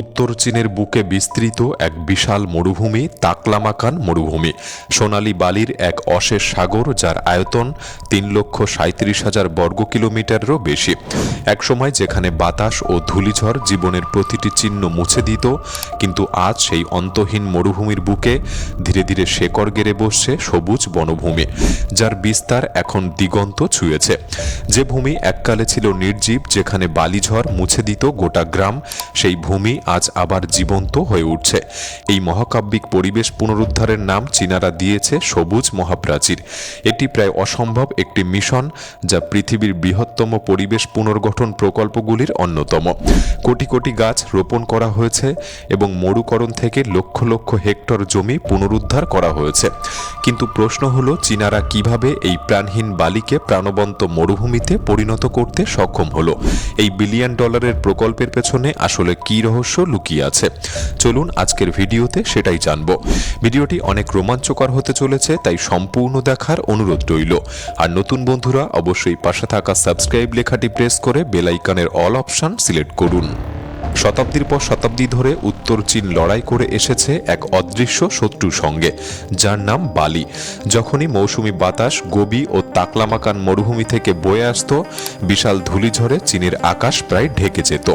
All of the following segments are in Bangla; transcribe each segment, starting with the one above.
উত্তর চীনের বুকে বিস্তৃত এক বিশাল মরুভূমি, তাকলামাকান মরুভূমি। সোনালী বালির এক অশেষ সাগর, যার আয়তন তিন লক্ষ সাঁত্রিশ হাজার বর্গ কিলোমিটারেরও বেশি। একসময় যেখানে বাতাস ও ধূলিঝড় জীবনের প্রতিটি চিহ্ন মুছে দিত, কিন্তু আজ সেই অন্তহীন মরুভূমির বুকে ধীরে ধীরে শেকড় গেড়ে বসছে সবুজ বনভূমি, যার বিস্তার এখন দিগন্ত ছুঁয়েছে। যে ভূমি এককালে ছিল নির্জীব, যেখানে বালিঝড় মুছে দিত গোটা গ্রাম, সেই ভূমি আজ আবার জীবন্ত হয়ে উঠছে। এই মহাকাব্যিক পরিবেশ পুনরুদ্ধারের নাম চীনারা দিয়েছে সবুজ মহাপ্রাচীর। এটি প্রায় অসম্ভব একটি মিশন যা পৃথিবীর বৃহত্তম পরিবেশ পুনর্গঠন প্রকল্পগুলির অন্যতম। কোটি কোটি গাছ রোপণ করা হয়েছে এবং মরুকরণ থেকে লক্ষ লক্ষ হেক্টর জমি পুনরুদ্ধার করা হয়েছে। কিন্তু প্রশ্ন হলো, চীনারা কীভাবে এই প্রাণহীন বালিকে প্রাণবন্ত মরুভূমিতে পরিণত করতে সক্ষম হলো? এই বিলিয়ন ডলারের প্রকল্পের পেছনে আসলে কি রহস্য লুকিয়ে আছে? চলুন আজকের ভিডিওতে সেটাই জানব। ভিডিওটি অনেক রোমাঞ্চকর হতে চলেছে, তাই সম্পূর্ণ দেখার অনুরোধ রইল। আর নতুন বন্ধুরা, অবশ্যই পাশে থাকা সাবস্ক্রাইব লেখাটি প্রেস করে বেলাইকানের অল অপশান সিলেক্ট করুন। শতাব্দীর পর শতাব্দী ধরে উত্তর চীন লড়াই করে এসেছে এক অদৃশ্য শত্রুর সঙ্গে, যার নাম বালি। যখনই মৌসুমি বাতাস, গোবি ও তাকলামাকান মরুভূমি থেকে বয়ে আসতো, বিশাল ধূলিঝড়ে চীনের আকাশ প্রায় ঢেকে যেত।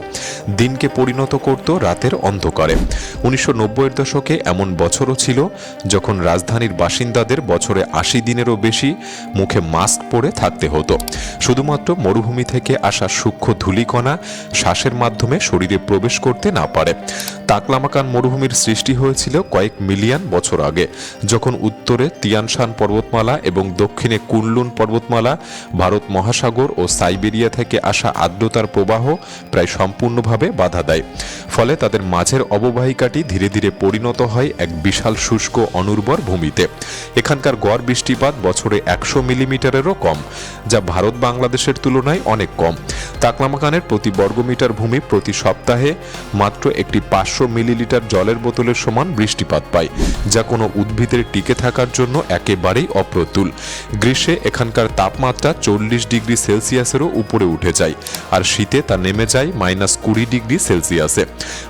দিনকে পরিণত করত রাতের অন্ধকারে। উনিশশো নব্বইয়ের দশকে এমন বছরও ছিল যখন রাজধানীর বাসিন্দাদের বছরে আশি দিনেরও বেশি মুখে মাস্ক পরে থাকতে হতো। শুধুমাত্র মরুভূমি থেকে আসা সূক্ষ্ম ধূলিকণা, শ্বাসের মাধ্যমে শরীরে প্রবেশ করতে না পারে। তাকলামাকান মরুভূমির সৃষ্টি হয়েছিল কয়েক মিলিয়ন বছর আগে, যখন উত্তরে তিয়ানশান পর্বতমালা এবং দক্ষিণে কুনলুন পর্বতমালা, ভারত মহাসাগর ও সাইবেরিয়া থেকে আসা আর্দ্রতার প্রবাহ প্রায় সম্পূর্ণভাবে বাধা দেয়। ফলে তাদের মাঝের অববাহিকাটি ধীরে ধীরে পরিণত হয় এক বিশাল শুষ্ক অনুর্বর ভূমিতে। এখানকার গড় বৃষ্টিপাত বছরে একশো মিলিমিটারেরও কম, যা ভারত বাংলাদেশের তুলনায় অনেক কম। তাকলামাকানের প্রতি বর্গমিটার ভূমি প্রতি সপ্তাহে মাত্র একটি পাঁচশো মিলিলিটার জলের বোতলের সমান বৃষ্টিপাত পায়, যা কোনো উদ্ভিদের টিকে থাকার জন্য একেবারেই অপ্রতুল। গ্রীষ্মে এখানকার তাপমাত্রা চল্লিশ ডিগ্রি সেলসিয়াসেরও উপরে উঠে যায়, আর শীতে তা নেমে যায় মাইনাস কুড়ি ডিগ্রি সেলসিয়াসে।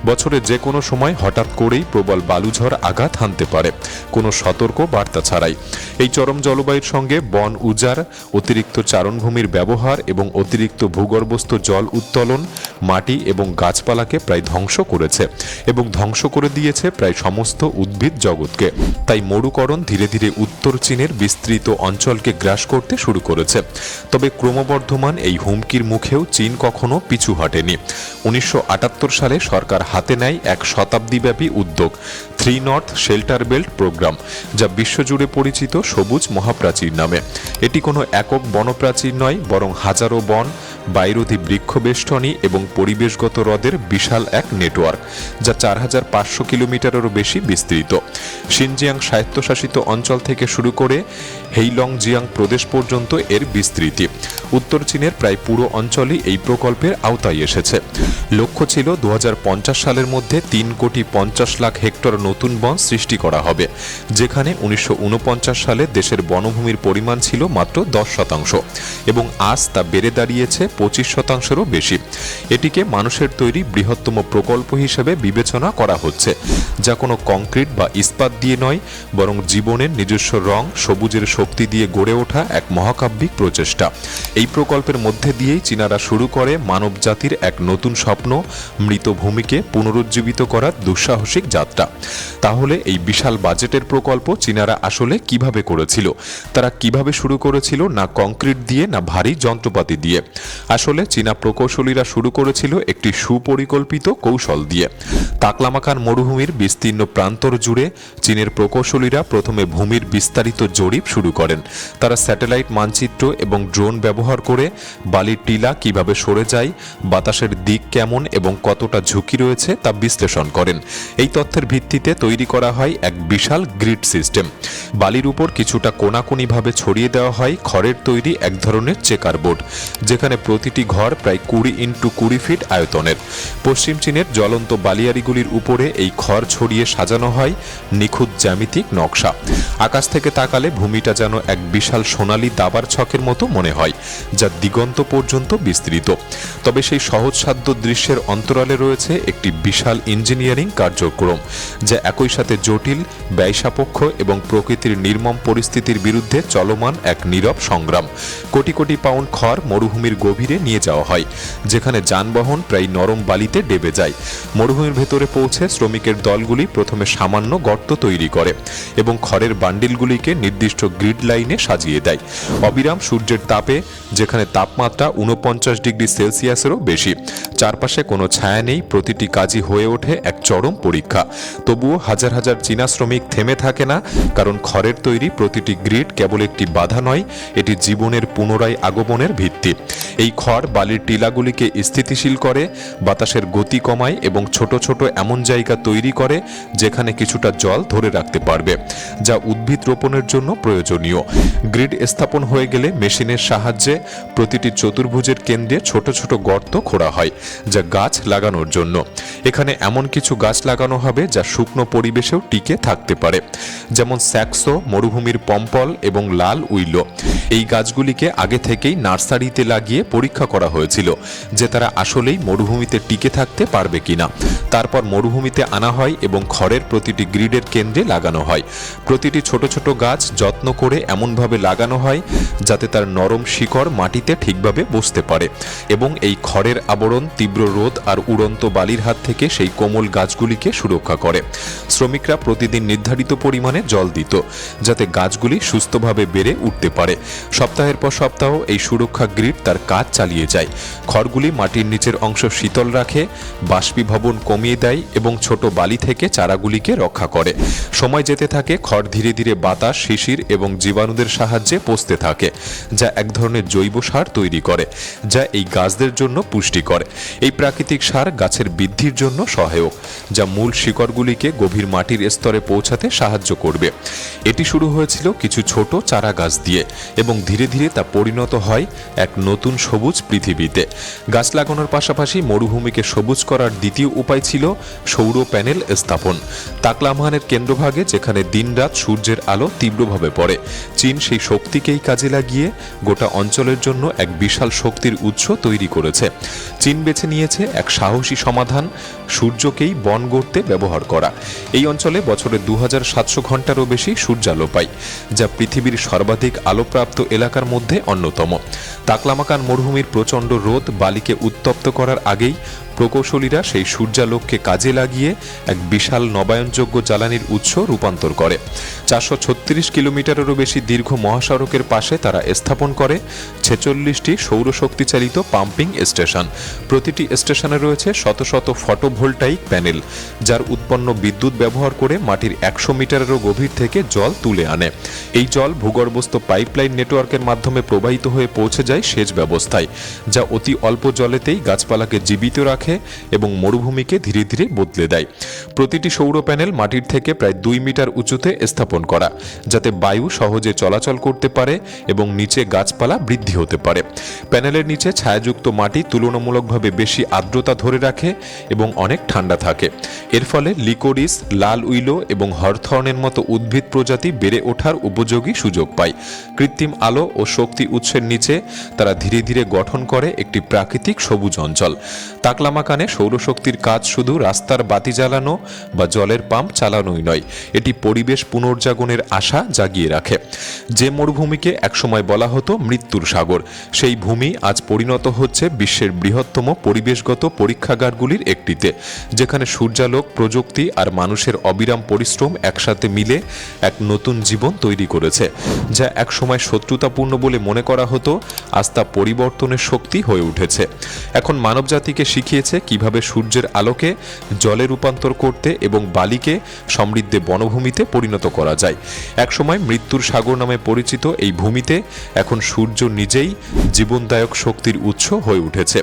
বছরে যে কোনো সময় হঠাৎ করেই প্রবল বালুঝড় আঘাত হানতে পারে, কোনো সতর্ক বার্তা ছাড়াই। এই চরম জলবায়ুর সঙ্গে বন উজাড়, অতিরিক্ত চারণভূমির ব্যবহার এবং অতিরিক্ত ভূগর্ভস্থ জল উত্তোলন, মাটি এবং গাছপালাকে প্রায় ধ্বংস করেছে এবং ধ্বংস করে দিয়েছে প্রায় সমস্ত উদ্ভিদ জগৎকে। তাই মরুকরণ ধীরে ধীরে উত্তর চীনের বিস্তৃত অঞ্চলকে গ্রাস করতে শুরু করেছে। তবে ক্রমবর্ধমান এই হুমকির মুখেও চীন কখনো পিছু হটেনি। উনিশশো সালে সরকার হাতে নেয় এক শতাব্দীব্যাপী উদ্যোগ, Three North Shelter Belt programme, যা বিশ্বজুড়ে পরিচিত সবুজ মহাপ্রাচীর নামে। এটি কোনো একক বনপ্রাচীর নয়, বরং হাজারো বন বাইরোধী বৃক্ষবেষ্টনী এবং পরিবেশগত হ্রদের বিশাল এক নেটওয়ার্ক, যা চার হাজার পাঁচশো কিলোমিটারেরও বেশি বিস্তৃত। সিনজিয়াং স্বায়ত্তশাসিত অঞ্চল থেকে শুরু করে হেইলং জিয়াং প্রদেশ পর্যন্ত এর বিস্তৃতি। উত্তর চীনের প্রায় পুরো অঞ্চলই এই প্রকল্পের আওতায় এসেছে। লক্ষ্য ছিল দু হাজার পঞ্চাশ সালের মধ্যে তিন কোটি পঞ্চাশ লাখ হেক্টর নতুন বন সৃষ্টি করা হবে, যেখানে উনিশশো উনপঞ্চাশ সালে দেশের বনভূমির পরিমাণ ছিল মাত্র দশ শতাংশ, এবং আজ তা বেড়ে দাঁড়িয়েছে পঁচিশ শতাংশেরও বেশি। এটিকে মানুষের তৈরি বৃহত্তম প্রকল্প হিসেবে বিবেচনা করা হচ্ছে, যা কোনো কংক্রিট বা ইস্পাত দিয়ে নয়, বরং জীবনের নিজস্ব রং, সবুজের শক্তি দিয়ে গড়ে ওঠা এক মহাকাব্যিক প্রচেষ্টা। এই প্রকল্পের মধ্যে দিয়েই চীনারা শুরু করে মানবজাতির এক নতুন স্বপ্ন, মৃত ভূমিকে পুনরুজ্জীবিত করার দুঃসাহসিক যাত্রা। তাহলে এই বিশাল বাজেটের প্রকল্প চীনারা আসলে কীভাবে করেছিল? তারা কীভাবে শুরু করেছিল না কংক্রিট দিয়ে না ভারী যন্ত্রপাতি দিয়ে? আসলে চীনা প্রকৌশলীরা শুরু করেছিল একটি সুপরিকল্পিত কৌশল দিয়ে। তাকলামাকান মরুভূমির বিস্তীর্ণ প্রান্তর জুড়ে চীনের প্রকৌশলীরা প্রথমে ভূমির বিস্তারিত জরিপ শুরু করেন। তারা স্যাটেলাইট মানচিত্র এবং ড্রোন ব্যবহার করে বালির টিলা কীভাবে সরে যায়, বাতাসের দিক কেমন এবং কতটা ঝুঁকি রয়েছে তা বিশ্লেষণ করেন। এই তথ্যের ভিত্তিতে তৈরি করা হয় এক বিশাল গ্রিড সিস্টেম। বালির উপর কিছুটা কোনাকুনিভাবে ছড়িয়ে দেওয়া হয়, খড়ের তৈরি এক ধরনের চেকার বোর্ড, যেখানে প্রতিটি ঘর প্রায় কুড়ি ইন্টু কুড়ি ফিট আয়তনের। পশ্চিম চীনের জ্বলন্ত বালিয়াড়িগুলির উপরে এই খড় ছড়িয়ে সাজানো হয় নিখুঁত জ্যামিতিক নকশা। আকাশ থেকে তাকালে ভূমিটা যেন এক বিশাল সোনালী দাবার ছকের মতো মনে হয়, যা দিগন্ত পর্যন্ত বিস্তৃত। তবে সেই সহজসাধ্য দৃশ্যের অন্তরালে রয়েছে একটি বিশাল ইঞ্জিনিয়ারিং কার্যক্রম, যা একই সাথে জটিল, ব্যয়সাপেক্ষ এবং প্রকৃতির নির্মম পরিস্থিতির বিরুদ্ধে চলমান এক নীরব সংগ্রাম। কোটি কোটি পাউন্ড খড় মরুভূমির গভীরে নিয়ে যাওয়া হয়, যেখানে যানবাহন প্রায় নরম বালিতে ডেবে যায়। মরুভূমির ভেতরে পৌঁছে শ্রমিকের দলগুলি প্রথমে সামান্য গর্ত তৈরি করে এবং খড়ের বান্ডিলগুলিকে নির্দিষ্ট গ্রিড লাইনে সাজিয়ে দেয়। অবিরাম সূর্যের তাপে যেখানে তাপমাত্রা উনপঞ্চাশ ডিগ্রি সেলসিয়াসেরও বেশি। চারপাশে কোনো ছায়া নেই, প্রতিটি কাজই হয়ে ওঠে এক চরম পরীক্ষা। তবুও হাজার হাজার চীনা শ্রমিক থেমে থাকে না, কারণ খড়ের তৈরি প্রতিটি গ্রিড কেবল একটি বাধা নয়, এটি জীবনের পুনরায় আগমনের ভিত্তি। এই খড় বালির টিলাগুলিকে স্থিতিশীল করে, বাতাসের গতি কমায় এবং ছোট ছোট এমন জায়গা তৈরি করে যেখানে কিছুটা জল ধরে রাখতে পারবে, যা উদ্ভিদ রোপণের জন্য প্রয়োজনীয়। গ্রিড স্থাপন হয়ে গেলে মেশিনের সাহায্যে প্রতিটি চতুর্ভুজের কেন্দ্রে ছোট ছোট গর্ত খোঁড়া হয়। যা গাছ লাগানোর জন্য। এখানে এমন কিছু গাছ লাগানো হবে যা শুকনো পরিবেশেও টিকে থাকতে পারে। যেমন স্যাক্সো, মরুভূমির পম্পল এবং লাল উইলো। এই গাছগুলিকে আগে থেকেই নার্সারিতে লাগিয়ে পরীক্ষা করা হয়েছিল যে তারা আসলেই মরুভূমিতে টিকে থাকতে পারবে কিনা। তারপর মরুভূমিতে আনা হয় এবং খড়ের প্রতিটি গ্রিডের কেন্দ্রে লাগানো হয়। প্রতিটি ছোট ছোট গাছ যত্ন করে এমনভাবে লাগানো হয় যাতে তার নরম শিকড় মাটিতে ঠিকভাবে বসতে পারে এবং এই খড়ের আবরণ তীব্র রোদ আর উড়ন্ত বালির হাত থেকে সেই কোমল গাছগুলিকে সুরক্ষা করে। শ্রমিকরা প্রতিদিন নির্ধারিত পরিমাণে জল দিত, যাতে গাছগুলি সুস্থভাবে বেড়ে উঠতে পারে। সপ্তাহের পর সপ্তাহ এই সুরক্ষা গ্রিড তার কাজ চালিয়ে যায়। খড়গুলি মাটির নিচের অংশ শীতল রাখে, বাষ্পীভবন কমিয়ে দেয় এবং ছোট বালি থেকে চারাগুলিকে রক্ষা করে। সময় যেতে থাকে, খড় ধীরে ধীরে বাতাস, শিশির এবং জীবাণুদের সাহায্যে পচতে থাকে, যা এক ধরনের জৈব সার তৈরি করে, যা এই গাছদের জন্য পুষ্টিকর। এই প্রাকৃতিক সার গাছের বৃদ্ধির জন্য সহায়ক, যা মূল শিকড়গুলিকে গভীর মাটির স্তরে পৌঁছাতে সাহায্য করবে। এটি শুরু হয়েছিল কিছু ছোট চারা গাছ দিয়ে এবং ধীরে ধীরে তা পরিণত হয় এক নতুন সবুজ পৃথিবীতে। গাছ লাগানোর পাশাপাশি মরুভূমিকে সবুজ করার দ্বিতীয় উপায় ছিল সৌর প্যানেল স্থাপন। তাকলামহানের কেন্দ্রভাগে যেখানে দিনরাত সূর্যের আলো তীব্রভাবে পড়ে, চীন সেই শক্তিকেই কাজে লাগিয়ে গোটা অঞ্চলের জন্য এক বিশাল শক্তির উৎস তৈরি করেছে। চীন বেছে নিয়েছে এক সাহসী সমাধান, সূর্যকেই বন গড়তে ব্যবহার করা। এই অঞ্চলে বছরে দু সাতশো ঘন্টারও বেশি সূর্যালো পায় যা পৃথিবীর সর্বাধিক আলোপ্রাপ্ত এলাকার মধ্যে অন্যতম। তাকলামাকান মরুভূমির প্রচণ্ড রোদ বালিকে উত্তপ্ত করার আগেই প্রকৌশলীরা সেই সূর্যালোককে কাজে লাগিয়ে এক বিশাল নবায়নযোগ্য জ্বালানির উৎস রূপান্তর করে। চারশো ছত্রিশ কিলোমিটারেরও বেশি দীর্ঘ মহাসড়কের পাশে তারা স্থাপন করে ছেচল্লিশটি সৌরশক্তিচালিত পাম্পিং স্টেশন। প্রতিটি স্টেশনে রয়েছে শত শত ফটোভোল্টাইক প্যানেল, যার উৎপন্ন বিদ্যুৎ ব্যবহার করে মাটির একশো মিটারেরও গভীর থেকে জল তুলে আনে। এই জল ভূগর্ভস্থ পাইপলাইন নেটওয়ার্কের মাধ্যমে প্রবাহিত হয়ে পৌঁছে যায় সেচ ব্যবস্থায়, যা অতি অল্প জলেতেই গাছপালাকে জীবিত রাখে এবং মরুভূমিকে ধীরে ধীরে বদলে দেয়। প্রতিটি সৌর প্যানেল মাটির থেকে প্রায় দুই মিটার উঁচুতে স্থাপন করা, যাতে বায়ু সহজে চলাচল করতে পারে এবং নিচে গাছপালা বৃদ্ধি হতে পারে। প্যানেলের নিচে ছায়াযুক্ত মাটি তুলনামূলকভাবে বেশি আর্দ্রতা ধরে রাখে এবং অনেক ঠান্ডা থাকে। এর ফলে লিকোরিস, লাল উইলো এবং হরথর্নের মতো উদ্ভিদ প্রজাতি বেড়ে ওঠার উপযোগী সুযোগ পায়। কৃত্রিম আলো ও শক্তি উৎসের নিচে তারা ধীরে ধীরে গঠন করে একটি প্রাকৃতিক সবুজ অঞ্চল। তাকলামাকানে সৌরশক্তির কাজ শুধু রাস্তার বাতি জ্বালানো বা জলের পাম্প চালানোই নয়, এটি পরিবেশ পুনর্জাগনের আশা জাগিয়ে রাখে। যে মরুভূমিকে একসময় বলা হতো মৃত্যুর সাগর, সেই ভূমি আজ পরিণত হচ্ছে বিশ্বের বৃহত্তম পরিবেশগত পরীক্ষাগারগুলির একটিতে, যেখানে সূর্যালোক, প্রযুক্তি আর মানুষের অবিরাম পরিশ্রম একসাথে মিলে এক নতুন জীবন তৈরি করেছে, যা একসময় শত্রুতাপূর্ণ বলে মনে করা হতো, আজ তা পরিবর্তনের শক্তি হয়ে উঠেছে। এখন মানবজাতিকে শিখিয়েছে কীভাবে সূর্যের আলোকে জলে রূপান্তর করতে এবং বালিকে সমৃদ্ধে বনভূমিতে পরিণত করা যায়। একসময় মৃত্যুর সাগর নামে পরিচিত এই ভূমিতে এখন সূর্য নিজেই জীবনদায়ক শক্তির উৎস হয়ে উঠেছে।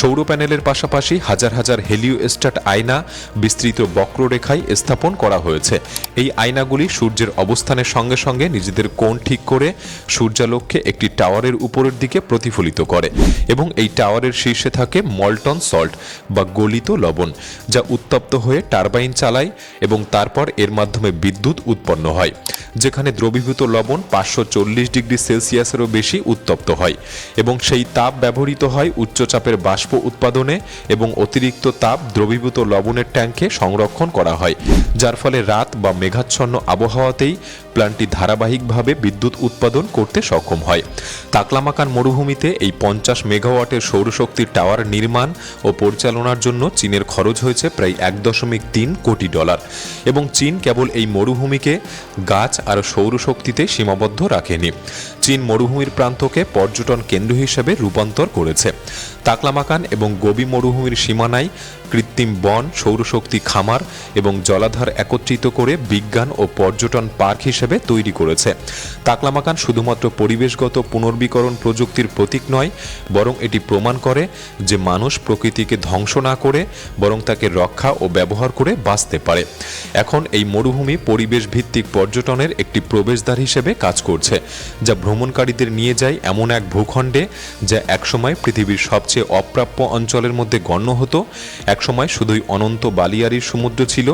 সৌর প্যানেলের পাশাপাশি হাজার হাজার হেলিওস্ট্যাট আয়না বিস্তৃত বক্ররেখায় স্থাপন করা হয়েছে। এই আয়নাগুলি সূর্যের অবস্থানের সঙ্গে সঙ্গে নিজেদের কোণ ঠিক করে সূর্যালোককে একটি টাওয়ারের উপরের দিকে প্রতিফলিত করে এবং এই টাওয়ারের শীর্ষে থাকে মল্টন সল্ট বা গলিত লবণ, যা উত্তপ্ত হয়ে টারবাইন চালায় এবং তারপর এর মাধ্যমে বিদ্যুৎ উৎপন্ন হয়, যেখানে দ্রবীভূত লবণ পাঁচশো চল্লিশ ডিগ্রি সেলসিয়াসেরও বেশি উত্তপ্ত হয় এবং সেই তাপ ব্যবহৃত হয় উচ্চচাপের বাষ্প উৎপাদনে এবং অতিরিক্ত তাপ দ্রবীভূত লবণের ট্যাঙ্কে সংরক্ষণ করা হয়, যার ফলে রাত বা মেঘাচ্ছন্ন আবহাওয়াতেই প্ল্যান্টটি ধারাবাহিকভাবে বিদ্যুৎ উৎপাদন করতে সক্ষম হয়। তাকলামাকান মরুভূমিতে এই পঞ্চাশ মেগাওয়াটের সৌরশক্তির টাওয়ার নির্মাণ ও পরিচালনার জন্য চীনের খরচ হয়েছে প্রায় এক দশমিক তিন কোটি ডলার এবং চীন কেবল এই মরুভূমিকে গাছ আর সৌরশক্তিতে সীমাবদ্ধ রাখেনি। চীন মরুভূমির প্রান্তকে পর্যটন কেন্দ্র হিসেবে রূপান্তর করেছে। তাকলামাকান এবং গোবি মরুভূমির সীমানায় কৃত্রিম বন, সৌরশক্তি খামার এবং জলাধার একত্রিত করে বিজ্ঞান ও পর্যটন পার্ক হিসেবে তৈরি করেছে। তাকলামাকান শুধুমাত্র পরিবেশগত পুনর্বীকরণ প্রযুক্তির প্রতীক নয়, বরং এটি প্রমাণ করে যে মানুষ প্রকৃতিকে ধ্বংস না করে বরং তাকে রক্ষা ও ব্যবহার করে বাঁচতে পারে। এখন এই মরুভূমি পরিবেশ ভিত্তিক পর্যটনের একটি প্রবেশদ্বার হিসেবে কাজ করছে, যা ভ্রমণকারীদের নিয়ে যায় এমন এক ভূখণ্ডে যা একসময় পৃথিবীর সবচেয়ে অপ্রাপ্য অঞ্চলের মধ্যে গণ্য হতো। একসময় শুধুই অনন্ত বালিয়ারির সমুদ্র ছিল,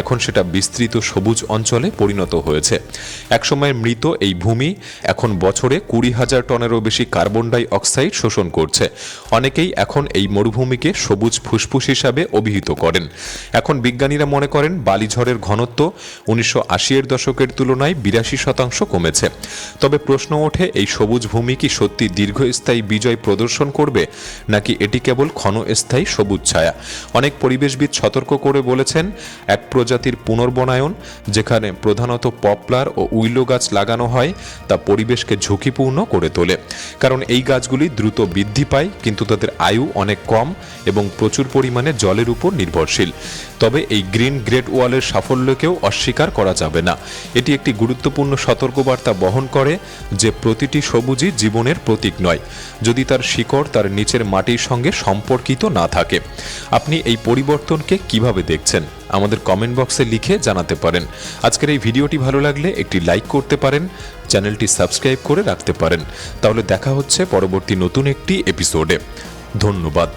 এখন সেটা বিস্তৃত সবুজ অঞ্চলে পরিণত হয়েছে। একসময় মৃত এই ভূমি এখন বছরে কুড়ি হাজার টনেরও বেশি কার্বন ডাই অক্সাইড শোষণ করছে। অনেকেই এখন এই মরুভূমিকে সবুজ ফুসফুস হিসাবে অভিহিত করেন। এখন বিজ্ঞানীরা মনে করেন বালিঝড়ের ঘনত্ব উনিশশো এর দশকের তুলনায় বিরাশি শতাংশ কমেছে। তবে প্রশ্ন ওঠে এই সবুজ ভূমি কি সত্যি দীর্ঘস্থায়ী বিজয় প্রদর্শন করবে, নাকি এটি কেবল ক্ষণস্থায়ী সবুজ ছায়া? অনেক পরিবেশবিদ সতর্ক করে বলেছেন, এক প্রজাতির পুনর্বনায়ন, যেখানে প্রধানত পপলার ও উইলো গাছ লাগানো হয়, তা পরিবেশকে ঝুঁকিপূর্ণ করে তোলে। কারণ এই গাছগুলি দ্রুত বৃদ্ধি পায়, কিন্তু তাদের আয়ু অনেক কম এবং প্রচুর পরিমাণে জলের উপর নির্ভরশীল। তবে এই গ্রিন গ্রেট ওয়ালের সাফল্যকেও অস্বীকার করা যাবে না। এটি একটি গুরুত্বপূর্ণ সতর্কবার্তা বহন করে, যে প্রতিটি সবুজই জীবনের প্রতীক নয়, যদি তার শিকড় তার নিচের মাটির সঙ্গে সম্পর্কিত না থাকে। আপনি এই পরিবর্তনকে কীভাবে দেখছেন? আমাদের কমেন্ট বক্সে লিখে জানাতে পারেন। আজকের এই ভিডিওটি ভালো লাগলে একটি লাইক করতে পারেন, চ্যানেলটি সাবস্ক্রাইব করে রাখতে পারেন। তাহলে দেখা হচ্ছে পরবর্তী নতুন একটি এপিসোডে। ধন্যবাদ।